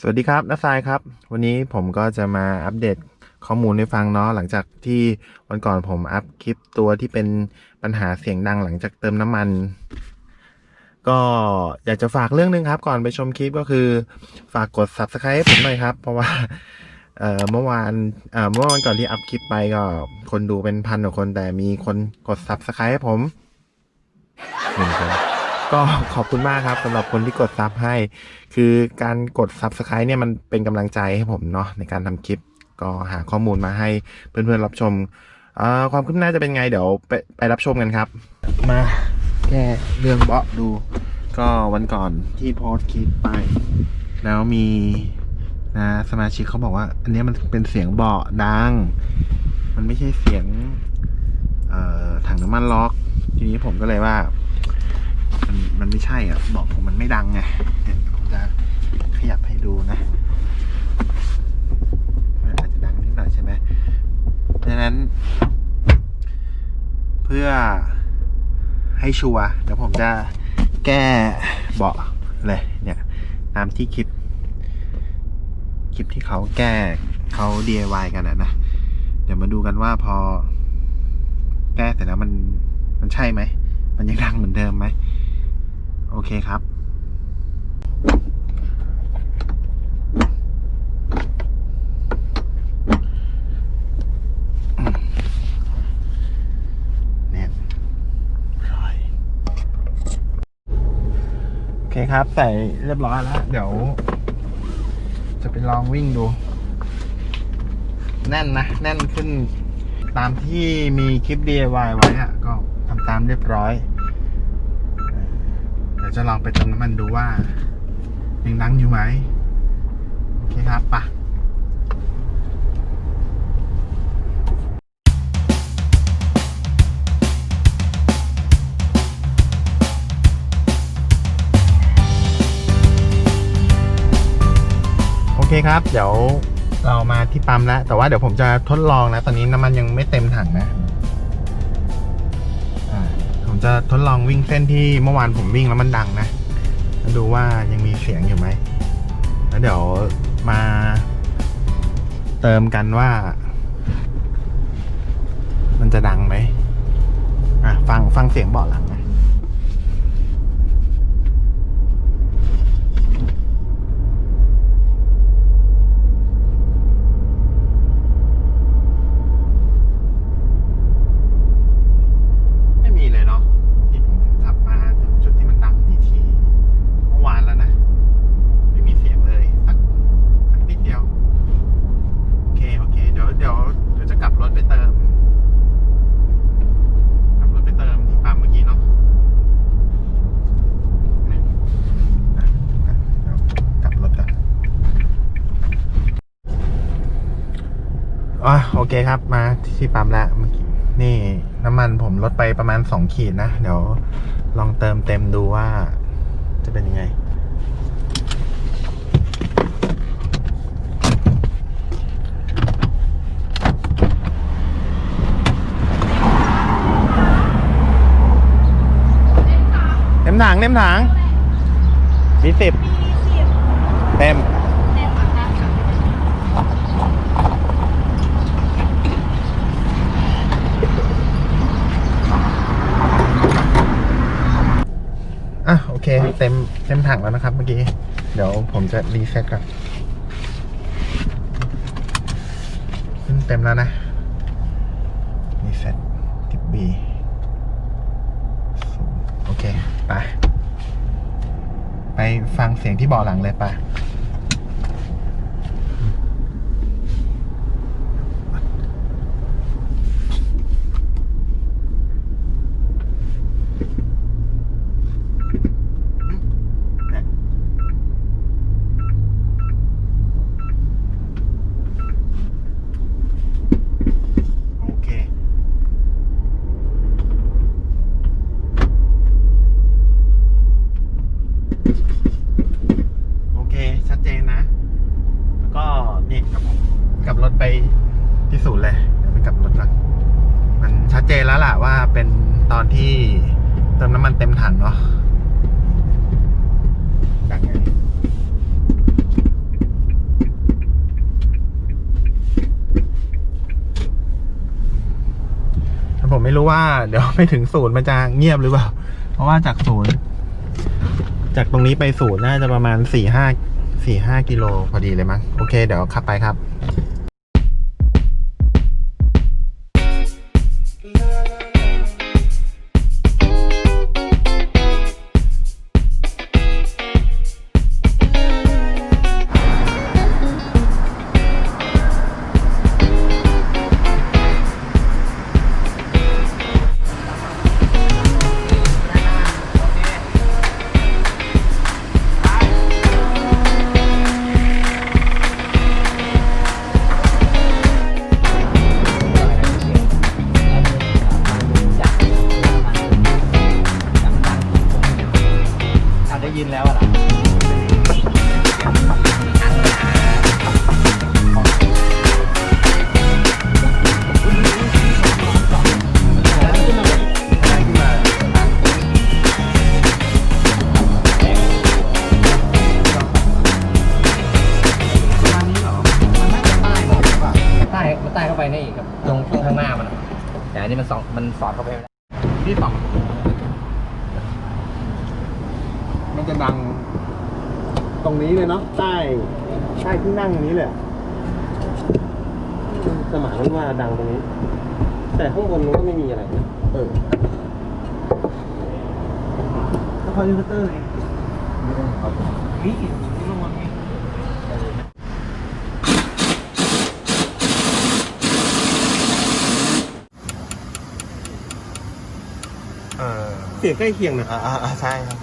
สวัสดีครับน้าทรายครับ วันนี้ผมก็จะมาอัปเดตข้อมูลให้ฟังเนาะหลังจากที่วันก่อนผมอัพคลิปตัวที่เป็นปัญหาเสียงดังหลังจากเติมน้ำมัน ก็อยากจะฝากเรื่องหนึงครับ ก่อนไปชมคลิปก็คือ ฝากกด subscribe ผมหน่อยครับ เพราะว่าเอ่อเมื่อวานเอ่อเมื่อวันก่อนที่อัพคลิปไปก็ คนดูเป็นพันกว่าคนแต่มีคนกด subscribe ให้ผมหนึ่งคน ก็ขอบคุณมากครับสำหรับคนที่กดซับให้ คือการกด Subscribe เนี่ยมันเป็นกำลังใจให้ผมเนาะในการทำคลิป ก็หาข้อมูลมาให้เพื่อนๆรับชมความคืบหน้าจะเป็นไงเดี๋ยวไปไปรับชมกันครับ มาแก้เรื่องเบาะดู ก็วันก่อนที่โพสคลิปไป แล้วมีนะสมาชิกเขาบอกว่า อันนี้มันเป็นเสียงเบาะดัง มันไม่ใช่เสียงถังน้ำมันล็อก ทีนี้ผมก็เลยว่า มันไม่ใช่อะบอกผมมันไม่ดังไงผมจะขยับให้ดูนะมันอาจจะดังนิดหน่อยใช่ไหมดังนั้น เพื่อให้ชัวร์เดี๋ยวผมจะแก้เบาะเลยเนี่ยตามที่คลิป คลิปที่เขาแก้เขา DIY กันอะนะเดี๋ยวมาดูกันว่าพอ แก้เสร็จแล้วมันมันใช่ไหม มันยังดังเหมือนเดิมไหม เคครับเนี่ยร้อยโอเคครับใส่เรียบร้อยแล้ว เดี๋ยว จะไปลองวิ่งดู แน่นนะ แน่นขึ้น ตามที่มีคลิป DIY ไว้อะก็ทำตามเรียบร้อย ดี๋ยวจะลองไปเติมน้ำมันดูว่ายังดังอยู่ไหมโอเคครับปะโอเคครับ เดี๋ยวเรามาที่ปั๊มแล้ว แต่ว่าเดี๋ยวผมจะทดลองนะ ตอนนี้น้ำมันยังไม่เต็มถังนะ จะทดลองวิ่งเส้นที่เมื่อวานผมวิ่งแล้วมันดังนะดูว่ายังมีเสียงอยู่ไหม แล้วเดี๋ยวมาเติมกันว่า มันจะดังไหมอะฟังฟังเสียงเบาะหลังนะไม่มีเลยเนาะที่ผมขับมาถึงจุดที่มันดังทีทีเมื่อวานแล้วนะ ไม่มีเสียงเลยสักสักนิดเดียว โอเค โอเค เดี๋ยวเดี๋ยวเดี๋ยวจะกลับรถไปเติม กลับรถไปเติมที่ปั๊มเมื่อกี้เนาะนะนะนะเดี๋ยวกลับรถก่อนอะ โอเคครับมาที่ปั๊มแล้วเมื่อกี้นี่น้ำมันผมลดไปประมาณสองขีดนะ เดี๋ยวลองเติมเต็มดูว่าจะเป็นยังไง เต็มถังเต็มถังมีสิบเต็ม อะโอเค เต็มเต็มถังแล้วนะครับเมื่อกี้ เดี๋ยวผมจะรีเซ็ตก่อนเต็มแล้วนะรีเซ็ตทิปบีโอเค ไป ไปฟังเสียงที่เบาะหลังเลยไปูนย์เลยดี๋ยวไปกลับรถก่อนมันชัดเจนแล้วล่ะว่าเป็นตอนที่เติมน้ำมันเต็มถังเนาะจากผมไม่รู้ว่าเดี๋ยวไปถึงศูนย์มันจะเงียบหรือเปล่า เพราะว่าจากศูนย์ จากตรงนี้ไปศูนย์น่าจะประมาณสี่ห้าสี่ห้ากิโลพอดีเลยมั้ง โอเค เดี๋ยวขับไปครับ นนี้มันสองมันสอดเข้าไปไม่ได้ที่สองมันจะดัง ตรงนี้เลยเนาะใต้ใต้ที่นั่งนี้เลยอะสมานมันว่าดังตรงนี้ แต่ข้างบนมันก็ไม่มีอะไรนะเออก็คอยยูเตอร์เองนี่ลงมานี่เออ เสียงใกล้เคียงนะอ่าอ่าอ่าใช่ครับ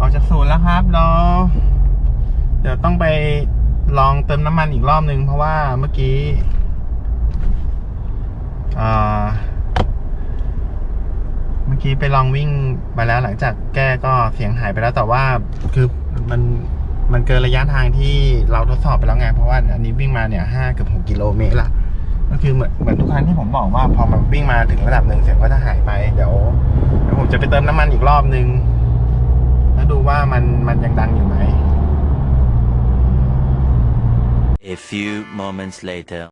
ออกจากศูนย์แล้วครับเราเดี๋ยวต้องไปลองเติมน้ำมันอีกรอบนึง เพราะว่าเมื่อกี้อ่าเมื่อ กี้ไปลองวิ่งมาแล้วหลังจากแก้ก็เสียงหายไปแล้วแต่ว่าคือมันมันเกินระยะทางที่เราทดสอบไปแล้วไงเพราะว่าอันนี้วิ่งมาเนี่ยห้าเกือบหกกิโลเมตรละก็คือเหมือนเหมือนทุกครั้งที่ผมบอกว่าพอมันวิ่งมาถึงระดับหนึ่งเสียงก็จะหายไปเดี๋ยวเดี๋ยวผมจะไปเติมน้ำมันอีกรอบนึง แล้วดูว่ามันมันยังดังอยู่ไหม A few moments later.